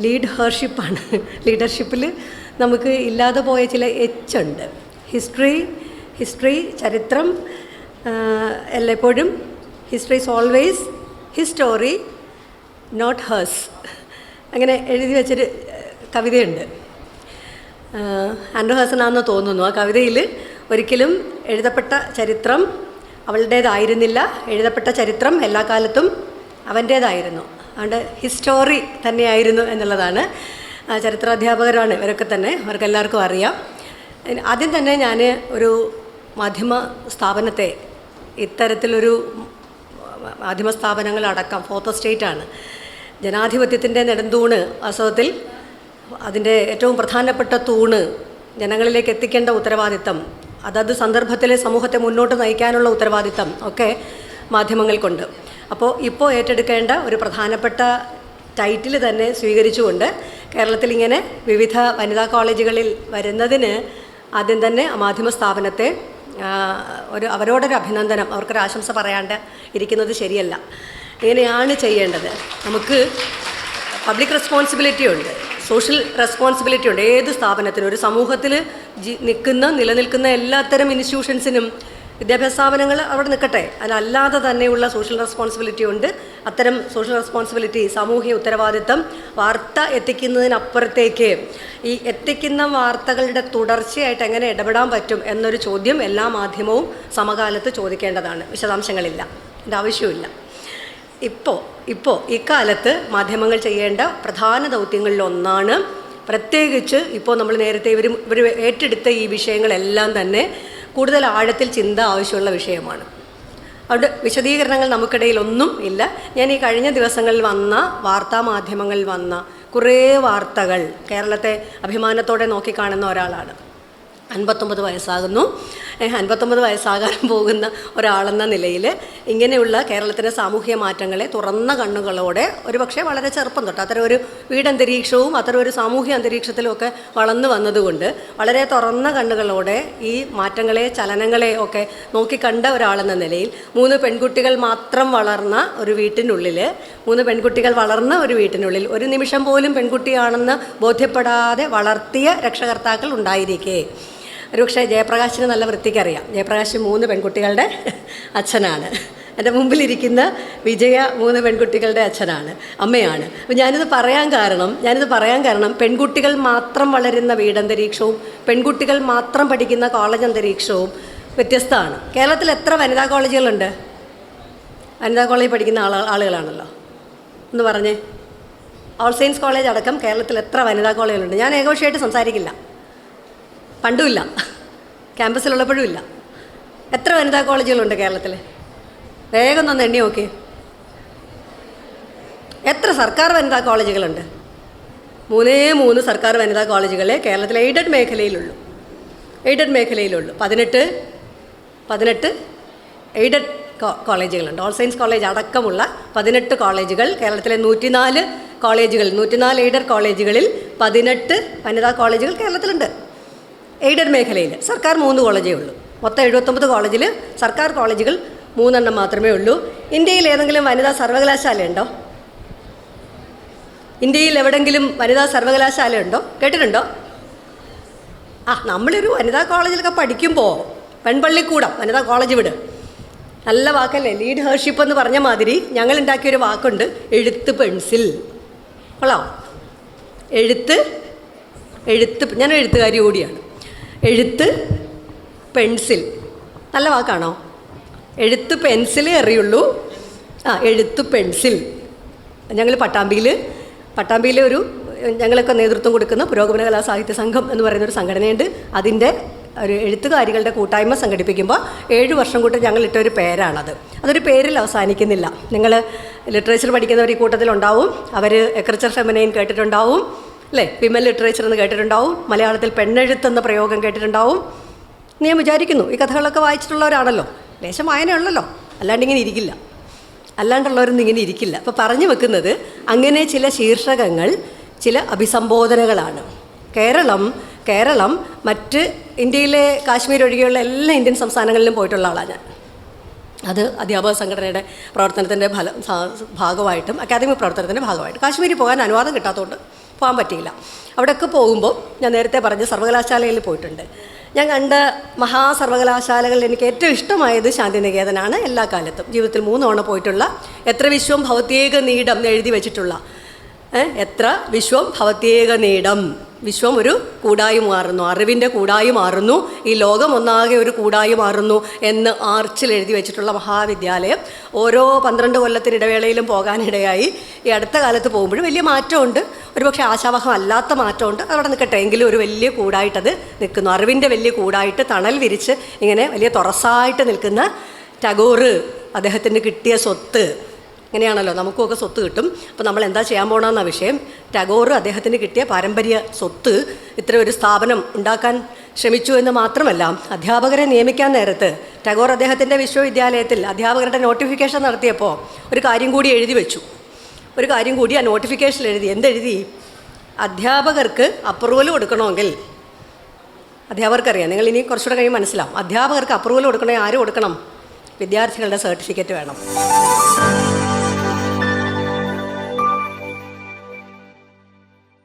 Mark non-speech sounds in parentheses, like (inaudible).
Lead ഹേർഷിപ്പാണ് ലീഡർഷിപ്പിൽ നമുക്ക് ഇല്ലാതെ പോയ ചില എച്ച് ഉണ്ട്. ഹിസ്റ്ററി ഹിസ്റ്ററി ചരിത്രം എല്ലായ്പ്പോഴും history is always his story not hers അങ്ങനെ എഴുതി വെച്ചൊരു കവിതയുണ്ട്. ആൻഡ്രോ ഹേഴ്സനാണെന്ന് തോന്നുന്നു. ആ കവിതയിൽ ഒരിക്കലും എഴുതപ്പെട്ട ചരിത്രം അവളുടേതായിരുന്നില്ല. എഴുതപ്പെട്ട ചരിത്രം എല്ലാ കാലത്തും അവന്റേതായിരുന്നു അതുകൊണ്ട് ഹിസ്റ്റോറി തന്നെയായിരുന്നു എന്നുള്ളതാണ്. ചരിത്രാധ്യാപകരാണ് ഇവരൊക്കെ തന്നെ. അവർക്ക് എല്ലാവർക്കും അറിയാം ആദ്യം തന്നെ ഞാൻ ഒരു മാധ്യമ സ്ഥാപനത്തെ ഇത്തരത്തിലൊരു മാധ്യമ സ്ഥാപനങ്ങളടക്കം ഫോർത്ത് സ്റ്റേറ്റാണ് ജനാധിപത്യത്തിന്റെ നെടുന്തൂണ് വാസ്തവത്തിൽ അതിന്റെ ഏറ്റവും പ്രധാനപ്പെട്ട തൂണ് ജനങ്ങളിലേക്ക് എത്തിക്കേണ്ട ഉത്തരവാദിത്തം അതത് സന്ദർഭത്തിലെ സമൂഹത്തെ മുന്നോട്ട് നയിക്കാനുള്ള ഉത്തരവാദിത്തം ഒക്കെ മാധ്യമങ്ങൾക്കുണ്ട്. അപ്പോൾ ഇപ്പോൾ ഏറ്റെടുക്കേണ്ട ഒരു പ്രധാനപ്പെട്ട ടൈറ്റിൽ തന്നെ സ്വീകരിച്ചുകൊണ്ട് കേരളത്തിൽ ഇങ്ങനെ വിവിധ വനിതാ കോളേജുകളിൽ വരുന്നതിന് ആദ്യം തന്നെ മാധ്യമ സ്ഥാപനത്തെ ഒരു അവരോടൊരു അഭിനന്ദനം അവർക്കൊരു ആശംസ പറയാണ്ട് ഇരിക്കുന്നത് ശരിയല്ല. ഇങ്ങനെയാണ് ചെയ്യേണ്ടത്. നമുക്ക് പബ്ലിക് റെസ്പോൺസിബിലിറ്റി ഉണ്ട് സോഷ്യൽ റെസ്പോൺസിബിലിറ്റി ഉണ്ട്. ഏത് സ്ഥാപനത്തിനും ഒരു സമൂഹത്തിൽ ജി നിൽക്കുന്ന നിലനിൽക്കുന്ന എല്ലാത്തരം ഇൻസ്റ്റിറ്റ്യൂഷൻസിനും വിദ്യാഭ്യാസ സ്ഥാപനങ്ങൾ അവിടെ നിൽക്കട്ടെ. അതിനല്ലാതെ തന്നെയുള്ള സോഷ്യൽ റെസ്പോൺസിബിലിറ്റി ഉണ്ട്. അത്തരം സോഷ്യൽ റെസ്പോൺസിബിലിറ്റി സാമൂഹിക ഉത്തരവാദിത്തം വാർത്ത എത്തിക്കുന്നതിനപ്പുറത്തേക്ക് ഈ എത്തിക്കുന്ന വാർത്തകളുടെ തുടർച്ചയായിട്ട് എങ്ങനെ ഇടപെടാൻ പറ്റും എന്നൊരു ചോദ്യം എല്ലാ മാധ്യമവും സമകാലത്ത് ചോദിക്കേണ്ടതാണ്. വിശദാംശങ്ങളില്ല. എന്റെ ആവശ്യമില്ല ഇപ്പോൾ ഇപ്പോൾ ഇക്കാലത്ത് മാധ്യമങ്ങൾ ചെയ്യേണ്ട പ്രധാന ദൗത്യങ്ങളിലൊന്നാണ് പ്രത്യേകിച്ച് ഇപ്പോൾ നമ്മൾ നേരത്തെ ഇവർ ഇവർ ഏറ്റെടുത്ത ഈ വിഷയങ്ങളെല്ലാം തന്നെ കൂടുതൽ ആഴത്തിൽ ചിന്ത ആവശ്യമുള്ള വിഷയമാണ്. അവിടെ വിശദീകരണങ്ങൾ നമുക്കിടയിൽ ഒന്നും ഇല്ല. ഞാൻ ഈ കഴിഞ്ഞ ദിവസങ്ങളിൽ വന്ന വാർത്താ മാധ്യമങ്ങളിൽ വന്ന കുറേ വാർത്തകൾ കേരളത്തെ അഭിമാനത്തോടെ നോക്കിക്കാണുന്ന ഒരാളാണ്. അൻപത്തൊമ്പത് വയസ്സാകുന്നു. അൻപത്തൊമ്പത് വയസ്സാകാൻ പോകുന്ന ഒരാളെന്ന നിലയിൽ ഇങ്ങനെയുള്ള കേരളത്തിലെ സാമൂഹ്യ മാറ്റങ്ങളെ തുറന്ന കണ്ണുകളോടെ ഒരുപക്ഷെ വളരെ ചെറുപ്പം തൊട്ട് അത്തരം ഒരു വീടന്തരീക്ഷവും അത്തരം ഒരു സാമൂഹ്യ അന്തരീക്ഷത്തിലും ഒക്കെ വളർന്നു വന്നതുകൊണ്ട് വളരെ തുറന്ന കണ്ണുകളോടെ ഈ മാറ്റങ്ങളെ ചലനങ്ങളെ ഒക്കെ നോക്കിക്കണ്ട ഒരാളെന്ന നിലയിൽ മൂന്ന് പെൺകുട്ടികൾ മാത്രം വളർന്ന ഒരു വീട്ടിനുള്ളിൽ മൂന്ന് പെൺകുട്ടികൾ വളർന്ന ഒരു വീട്ടിനുള്ളിൽ ഒരു നിമിഷം പോലും പെൺകുട്ടിയാണെന്ന് ബോധ്യപ്പെടാതെ വളർത്തിയ രക്ഷകർത്താക്കൾ ഉണ്ടായിരിക്കേ. ഒരുപക്ഷെ ജയപ്രകാശിന് നല്ല വൃത്തിക്കറിയാം. ജയപ്രകാശ് മൂന്ന് പെൺകുട്ടികളുടെ അച്ഛനാണ്. എന്റെ മുമ്പിലിരിക്കുന്ന വിജയ മൂന്ന് പെൺകുട്ടികളുടെ അച്ഛനാണ് അമ്മയാണ്. അപ്പോൾ ഞാനിത് പറയാൻ കാരണം ഞാനിത് പറയാൻ കാരണം പെൺകുട്ടികൾ മാത്രം വളരുന്ന വീടന്തരീക്ഷവും പെൺകുട്ടികൾ മാത്രം പഠിക്കുന്ന കോളേജ് അന്തരീക്ഷവും വ്യത്യസ്തമാണ്. കേരളത്തിൽ എത്ര വനിതാ കോളേജുകളുണ്ട്? വനിതാ കോളേജിൽ പഠിക്കുന്ന ആള ആളുകളാണല്ലോ. എന്ന് പറഞ്ഞേ. ഓൾ സയൻസ് കോളേജ് അടക്കം കേരളത്തിൽ എത്ര വനിതാ കോളേജുകളുണ്ട്? ഞാൻ ഏകപക്ഷമായിട്ട് സംസാരിക്കില്ല. പണ്ടുമില്ല. (laughs) ക്യാമ്പസിലുള്ളപ്പോഴും ഇല്ല എത്ര വനിതാ കോളേജുകളുണ്ട് കേരളത്തിൽ? വേഗം ഒന്ന് എണ്ണി നോക്കി. എത്ര സർക്കാർ വനിതാ കോളേജുകളുണ്ട്? മൂന്നേ മൂന്ന് സർക്കാർ വനിതാ കോളേജുകളെ കേരളത്തിലെ എയ്ഡഡ് മേഖലയിലുള്ളൂ. എയ്ഡഡ് മേഖലയിലുള്ളൂ. പതിനെട്ട് പതിനെട്ട് എയ്ഡഡ് കോളേജുകളുണ്ട്. ഓൾ സയൻസ് കോളേജ് അടക്കമുള്ള പതിനെട്ട് കോളേജുകൾ കേരളത്തിലെ നൂറ്റിനാല് കോളേജുകൾ നൂറ്റിനാല് എയ്ഡഡ് കോളേജുകളിൽ പതിനെട്ട് വനിതാ കോളേജുകൾ കേരളത്തിലുണ്ട്. എയ്ഡഡ് മേഖലയിൽ സർക്കാർ മൂന്ന് കോളേജേ ഉള്ളൂ. മൊത്തം എഴുപത്തൊമ്പത് കോളേജിൽ സർക്കാർ കോളേജുകൾ മൂന്നെണ്ണം മാത്രമേ ഉള്ളൂ. ഇന്ത്യയിൽ ഏതെങ്കിലും വനിതാ സർവകലാശാല ഉണ്ടോ ഇന്ത്യയിൽ എവിടെങ്കിലും വനിതാ സർവകലാശാല ഉണ്ടോ? കേട്ടിട്ടുണ്ടോ? ആ നമ്മളൊരു വനിതാ കോളേജിലൊക്കെ പഠിക്കുമ്പോൾ പെൺപള്ളിക്കൂടം വനിതാ കോളേജ് വിട്. നല്ല വാക്കല്ലേ? ലീഡ് ഹേർഷിപ്പ് എന്ന് പറഞ്ഞ മാതിരി ഞങ്ങൾ ഉണ്ടാക്കിയൊരു വാക്കുണ്ട് എഴുത്ത് പെൻസിൽ. കൊള്ളാം. എഴുത്ത് എഴുത്ത് ഞാൻ എഴുത്തുകാരി കൂടിയാണ്. എഴുത്ത് പെൻസിൽ. നല്ല വാക്കാണോ? എഴുത്ത് പെൻസിലേ അറിയുള്ളൂ. ആ എഴുത്ത് പെൻസിൽ. ഞങ്ങൾ പട്ടാമ്പിയിൽ പട്ടാമ്പിയിലെ ഒരു ഞങ്ങളൊക്കെ നേതൃത്വം കൊടുക്കുന്ന പുരോഗമന കലാ സാഹിത്യ സംഘം എന്ന് പറയുന്ന ഒരു സംഘടനയുണ്ട്. അതിന്റെ ഒരു എഴുത്തുകാരികളുടെ കൂട്ടായ്മ സംഘടിപ്പിക്കുമ്പോൾ ഏഴ് വർഷം കൂട്ടി ഞങ്ങൾ ഒരു പേരാണത്. അതൊരു പേരിൽ അവസാനിക്കുന്നില്ല. നിങ്ങൾ ലിറ്ററേച്ചർ പഠിക്കുന്നവർ ഈ കൂട്ടത്തിലുണ്ടാവും. അവർ എക്രച്ചർ ഫെമിനൈൻ കേട്ടിട്ടുണ്ടാവും. അല്ലേ? വിമൽ ലിറ്ററേച്ചർ എന്ന് കേട്ടിട്ടുണ്ടാവും. മലയാളത്തിൽ പെണ്ണെഴുത്തെന്ന പ്രയോഗം കേട്ടിട്ടുണ്ടാവും. ഞാൻ വിചാരിക്കുന്നു. ഈ കഥകളൊക്കെ വായിച്ചിട്ടുള്ളവരാണല്ലോ. ലേശം വായനയുള്ളല്ലോ അല്ലാണ്ട് ഇങ്ങനെ ഇരിക്കില്ല. അല്ലാണ്ടുള്ളവരൊന്നും ഇങ്ങനെ ഇരിക്കില്ല. അപ്പോൾ പറഞ്ഞു വെക്കുന്നത് അങ്ങനെ ചില ശീർഷകങ്ങൾ ചില അഭിസംബോധനകളാണ്. കേരളം കേരളം മറ്റ് ഇന്ത്യയിലെ കാശ്മീർ ഒഴികെയുള്ള എല്ലാ ഇന്ത്യൻ സംസ്ഥാനങ്ങളിലും പോയിട്ടുള്ള ആളാണ് ഞാൻ. അത് അധ്യാപക സംഘടനയുടെ പ്രവർത്തനത്തിന്റെ ഫലം ഭാഗമായിട്ടും അക്കാദമിക് പ്രവർത്തനത്തിന്റെ ഭാഗമായിട്ടും. കാശ്മീരിൽ പോകാൻ അനുവാദം കിട്ടാത്തതുകൊണ്ട് പോകാൻ പറ്റിയില്ല. അവിടെയൊക്കെ പോകുമ്പോൾ ഞാൻ നേരത്തെ പറഞ്ഞ സർവകലാശാലയിൽ പോയിട്ടുണ്ട്. ഞാൻ കണ്ട മഹാസർവകലാശാലകളിൽ എനിക്ക് ഏറ്റവും ഇഷ്ടമായത് ശാന്തിനികേതനാണ് എല്ലാ കാലത്തും. ജീവിതത്തിൽ മൂന്നോണം പോയിട്ടുള്ള എത്ര വിശ്വം ഭൗത്യേക നീടം എന്ന് എഴുതി വെച്ചിട്ടുള്ള എത്ര വിശ്വം ഭൗത്യേക നീടം. വിശ്വം ഒരു കൂടായി മാറുന്നു അറിവിന്റെ കൂടായി മാറുന്നു ഈ ലോകം ഒന്നാകെ ഒരു കൂടായി മാറുന്നു എന്ന് ആർച്ചിൽ എഴുതി വെച്ചിട്ടുള്ള മഹാവിദ്യാലയം ഓരോ പന്ത്രണ്ട് കൊല്ലത്തിന് ഇടവേളയിലും പോകാനിടയായി. ഈ അടുത്ത കാലത്ത് പോകുമ്പോഴും വലിയ മാറ്റമുണ്ട്. ഒരുപക്ഷെ ആശാവഹം അല്ലാത്ത മാറ്റമുണ്ട്. അവിടെ നിൽക്കട്ടെ. എങ്കിലും ഒരു വലിയ കൂടായിട്ടത് നിൽക്കുന്നു അറിവിന്റെ വലിയ കൂടായിട്ട് തണൽ വിരിച്ച് ഇങ്ങനെ വലിയ തുറസായിട്ട് നിൽക്കുന്ന ടാഗോർ അദ്ദേഹത്തിന് കിട്ടിയ സ്വത്ത്. ഇങ്ങനെയാണല്ലോ നമുക്കുമൊക്കെ സ്വത്ത് കിട്ടും. അപ്പോൾ നമ്മൾ എന്താ ചെയ്യാൻ പോകണമെന്ന വിഷയം? ടാഗോർ അദ്ദേഹത്തിന് കിട്ടിയ പാരമ്പര്യ സ്വത്ത് ഇത്ര ഒരു സ്ഥാപനം ഉണ്ടാക്കാൻ ശ്രമിച്ചു എന്ന് മാത്രമല്ല അധ്യാപകരെ നിയമിക്കാൻ നേരത്ത് ടഗോർ അദ്ദേഹത്തിന്റെ വിശ്വവിദ്യാലയത്തിൽ അധ്യാപകരുടെ നോട്ടിഫിക്കേഷൻ നടത്തിയപ്പോൾ ഒരു കാര്യം കൂടി എഴുതി വെച്ചു. ഒരു കാര്യം കൂടി ആ നോട്ടിഫിക്കേഷനിൽ എഴുതി. എന്തെഴുതി? അധ്യാപകർക്ക് അപ്രൂവൽ കൊടുക്കണമെങ്കിൽ അധ്യാപകർക്കറിയാം. നിങ്ങൾ ഇനി കുറച്ചുകൂടെ കഴിഞ്ഞ് മനസ്സിലാവും. അധ്യാപകർക്ക് അപ്രൂവൽ കൊടുക്കണേ ആര് കൊടുക്കണം? വിദ്യാർത്ഥികളുടെ സർട്ടിഫിക്കറ്റ് വേണം.